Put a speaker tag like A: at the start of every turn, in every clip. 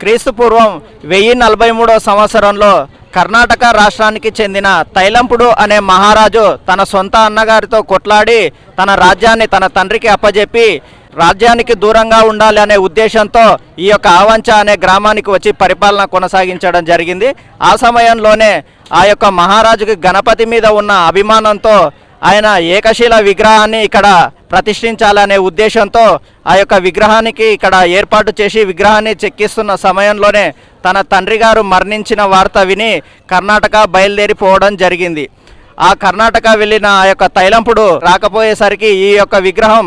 A: క్రీస్తు పూర్వం వెయ్యి నలభై మూడో సంవత్సరంలో కర్ణాటక రాష్ట్రానికి చెందిన తైలంపుడు అనే మహారాజు తన సొంత అన్నగారితో కొట్లాడి తన రాజ్యాన్ని తన తండ్రికి అప్పజెప్పి రాజ్యానికి దూరంగా ఉండాలి అనే ఉద్దేశంతో ఈ యొక్క ఆవంచ అనే గ్రామానికి వచ్చి పరిపాలన కొనసాగించడం జరిగింది. ఆ సమయంలోనే ఆ యొక్క మహారాజుకి గణపతి మీద ఉన్న అభిమానంతో ఆయన ఏకశీల విగ్రహాన్ని ఇక్కడ ప్రతిష్ఠించాలనే ఉద్దేశంతో ఆ యొక్క విగ్రహానికి ఇక్కడ ఏర్పాటు చేసి విగ్రహాన్ని చెక్కిస్తున్న సమయంలోనే తన తండ్రి గారు మరణించిన వార్త విని కర్ణాటక బయలుదేరిపోవడం జరిగింది. ఆ కర్ణాటక వెళ్ళిన ఆ యొక్క తైలంపుడు రాకపోయేసరికి ఈ యొక్క విగ్రహం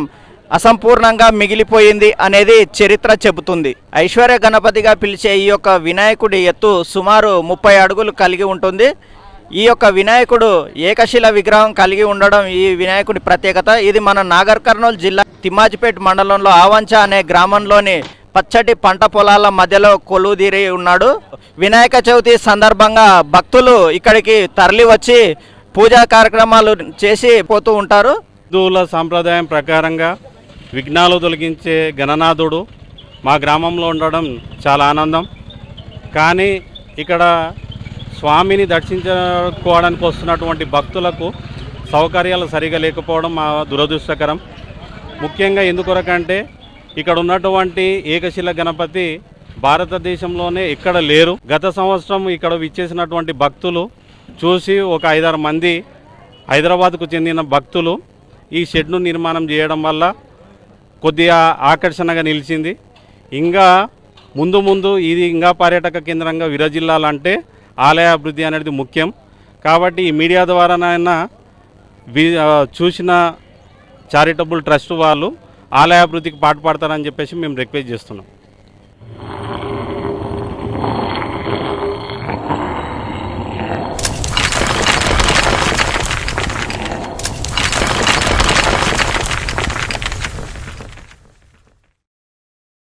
A: అసంపూర్ణంగా మిగిలిపోయింది అనేది చరిత్ర చెబుతుంది. ఐశ్వర్య గణపతిగా పిలిచే ఈ యొక్క వినాయకుడి ఎత్తు సుమారు ముప్పై అడుగులు కలిగి ఉంటుంది. ఈ యొక్క వినాయకుడు ఏకశిల విగ్రహం కలిగి ఉండడం ఈ వినాయకుడి ప్రత్యేకత. ఇది మన నాగర్ కర్నూలు జిల్లా తిమ్మాజిపేట్ మండలంలో ఆవంచ అనే గ్రామంలోని పచ్చటి పంట పొలాల మధ్యలో కొలువుదీరి ఉన్నాడు. వినాయక చవితి సందర్భంగా భక్తులు ఇక్కడికి తరలి వచ్చి పూజా కార్యక్రమాలు చేసి పోతూ ఉంటారు.
B: హిందువుల సాంప్రదాయం ప్రకారంగా విఘ్నాలు తొలగించే గణనాథుడు మా గ్రామంలో ఉండడం చాలా ఆనందం. కానీ ఇక్కడ స్వామిని దర్శించుకోవడానికి వస్తున్నటువంటి భక్తులకు సౌకర్యాలు సరిగా లేకపోవడం మా దురదృష్టకరం. ముఖ్యంగా ఎందుకొరకంటే ఇక్కడ ఉన్నటువంటి ఏకశిల గణపతి భారతదేశంలోనే ఎక్కడ లేరు. గత సంవత్సరం ఇక్కడ విచ్చేసినటువంటి భక్తులు చూసి ఒక ఐదారు మంది హైదరాబాద్కు చెందిన భక్తులు ఈ షెడ్ను నిర్మాణం చేయడం వల్ల కొద్దిగా ఆకర్షణగా నిలిచింది. ఇంకా ముందు ముందు ఇది ఇంకా పర్యాటక కేంద్రంగా విరజిల్లాలంటే ఆలయ అభివృద్ధి అనేది ముఖ్యం. కాబట్టి ఈ మీడియా ద్వారానైనా చూసిన చారిటబుల్ ట్రస్ట్ వాళ్ళు ఆలయ అభివృద్ధికి పాటు పాటుపడతారని చెప్పేసి మేము రిక్వెస్ట్ చేస్తున్నాం.